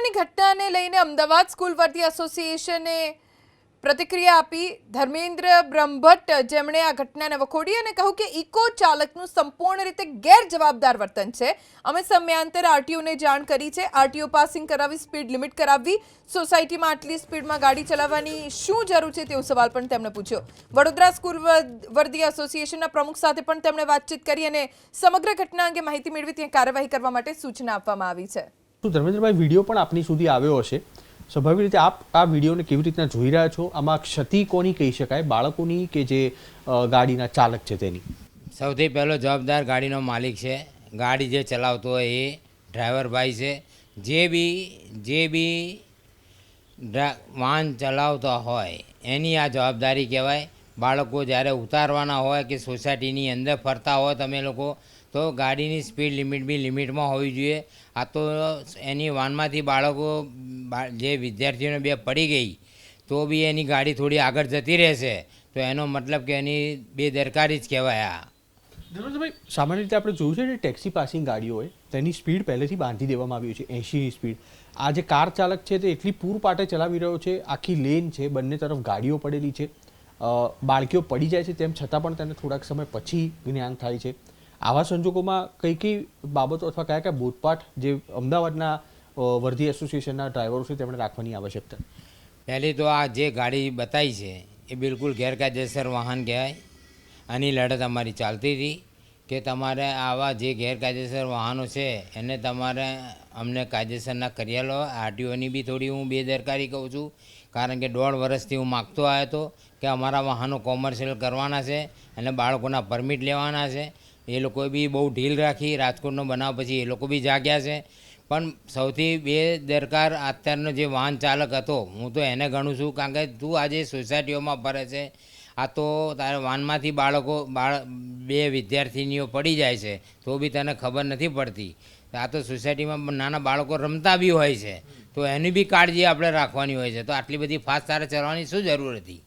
વડોદરાની ઘટનાને લઈને અમદાવાદ સ્કૂલ વર્ધી એસોસિએશને પ્રતિક્રિયા આપી ધર્મેન્દ્ર બ્રહ્મભટ્ટ, જેમણે આ ઘટનાને વખોડી અને કહ્યું કે ઇકો ચાલકનું સંપૂર્ણ રીતે ગેરજવાબદાર વર્તન છે. અમે સમયાંતર આરટીઓને જાણ કરી છે. આરટીઓ પાસિંગ કરાવી, સ્પીડ લિમિટ કરાવવી, સોસાયટીમાં આટલી સ્પીડમાં ગાડી ચલાવવાની શું જરૂર છે તેવો સવાલ પણ તેમણે પૂછ્યો. વડોદરા સ્કૂલ વર્ધી એસોસિએશનના પ્રમુખ સાથે પણ તેમણે વાતચીત કરી અને સમગ્ર ઘટના અંગે માહિતી મેળવી. ત્યાં કાર્યવાહી કરવા માટે સૂચના આપવામાં આવી છે. શું ધર્મેન્દ્રભાઈ, વીડિયો પણ આપની સુધી આવ્યો હશે. સ્વાભાવિક રીતે આપ આ વિડીયોને કેવી રીતના જોઈ રહ્યા છો? આમાં ક્ષતિ કોની કહી શકાય? બાળકોની કે જે ગાડીના ચાલક છે તેની? સૌથી પહેલો જવાબદાર ગાડીનો માલિક છે. ગાડી જે ચલાવતો હોય એ ડ્રાઈવર ભાઈ છે. જે બી જે બી વાહન ચલાવતા હોય, એની આ જવાબદારી કહેવાય. બાળકો જ્યારે ઉતારવાના હોય કે સોસાયટીની અંદર ફરતા હોય, તમે લોકો તો ગાડીની સ્પીડ લિમિટ બી લિમિટમાં હોવી જોઈએ. આ તો એની વાનમાંથી બાળકો બા- જે વિદ્યાર્થીઓને બે પડી ગઈ, તો બી એની ગાડી થોડી આગળ જતી રહેશે. તો એનો મતલબ કે એની બેદરકારી જ કહેવાય આ. ધનુષભાઈ સામાન્ય રીતે આપણે જોયું છે કે ટેક્સી પાસિંગ ગાડીઓ હોય તેની સ્પીડ પહેલેથી બાંધી દેવામાં આવી છે, એંશીની સ્પીડ. આ જે કાર ચાલક છે તે એટલી પૂર પાટે ચલાવી રહ્યો છે, આખી લેન છે, બંને તરફ ગાડીઓ પડેલી છે. બાળકીઓ પડી જાય છે તેમ છતાં પણ તેને થોડાક સમય પછી જ્ઞાન થાય છે. આવા સંજોગોમાં કઈ કઈ બાબતો અથવા કયા કયા બોધપાઠ જે અમદાવાદના વર્ધી એસોસિએશનના ડ્રાઈવરો છે તેમણે રાખવાની આવશ્યકતા? પહેલી તો આ જે ગાડી બતાવી છે, એ બિલકુલ ગેરકાયદેસર વાહન કહેવાય. આની લડત અમારી ચાલતી હતી કે તમારે આવા જે ગેરકાયદેસર વાહનો છે, એને તમારે અમને કાયદેસરના કરી લો. આરટીઓની બી થોડી હું બેદરકારી કહું છું, કારણ કે દોઢ વર્ષથી હું માગતો આવ્યો હતો કે અમારા વાહનો કોમર્શિયલ કરવાના છે અને બાળકોના પરમિટ લેવાના છે. એ લોકોએ બી બહુ ઢીલ રાખી, રાજકોટનો બનાવ પછી એ લોકો બી જાગ્યા છે. પણ સૌથી બે દરકાર અત્યારનો જે વાહન ચાલક હતો, હું તો એને ગણું છું, કારણ કે તું આજે સોસાયટીઓમાં ફરે છે, આ તો તારા વાનમાંથી બાળકો, બાળ, બે વિદ્યાર્થીનીઓ પડી જાય છે, તો બી તને ખબર નથી પડતી. આ તો સોસાયટીમાં નાના બાળકો રમતા બી હોય છે, તો એની બી કાળજી આપણે રાખવાની હોય છે. તો આટલી બધી ફાસ્ટ તારે ચલાવવાની શું જરૂર હતી?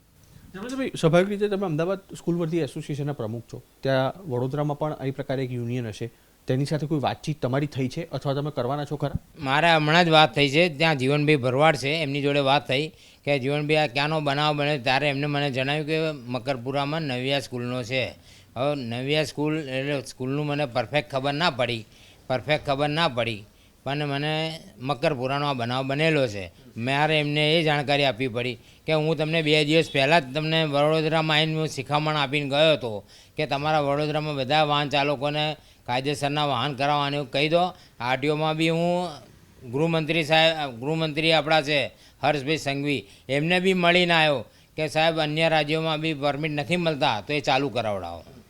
સ્વાભાવિક રીતે તમે અમદાવાદ સ્કૂલ વર્ધી એસોસિએશનના પ્રમુખ છો. ત્યાં વડોદરામાં પણ આ પ્રકારે એક યુનિયન હશે. તેની સાથે કોઈ વાતચીત તમારી થઈ છે અથવા તમે કરવાના છો ખરા? મારે હમણાં જ વાત થઈ છે. ત્યાં જીવનભાઈ ભરવાડ છે. એમની જોડે વાત થઈ કે જીવનભાઈ, આ ક્યાંનો બનાવ બને ત્યારે એમને મને જણાવ્યું કે મકરપુરામાં નવિયા સ્કૂલનો છે. હવે નવિયા સ્કૂલ એટલે સ્કૂલનું મને પરફેક્ટ ખબર ના પડી. પરફેક્ટ ખબર ના પડી. પણ મને મકરપુરાનો આ બનાવ બનેલો છે. મારે એમને એ જાણકારી આપવી પડી કે હું તમને બે દિવસ પહેલાં જ તમને વડોદરામાં આવીને શિખામણ આપીને ગયો હતો કે તમારા વડોદરામાં બધા વાહન ચાલકોને કાયદેસરના વાહન કરાવવાનું કહી દો. આરટીઓમાં બી હું ગૃહમંત્રી સાહેબ, ગૃહમંત્રી આપણા છે, હર્ષભાઈ સંઘવી, એમને બી મળીને આવ્યો કે સાહેબ અન્ય રાજ્યોમાં બી પરમિટ નથી મળતા, તો એ ચાલુ કરાવડાવો.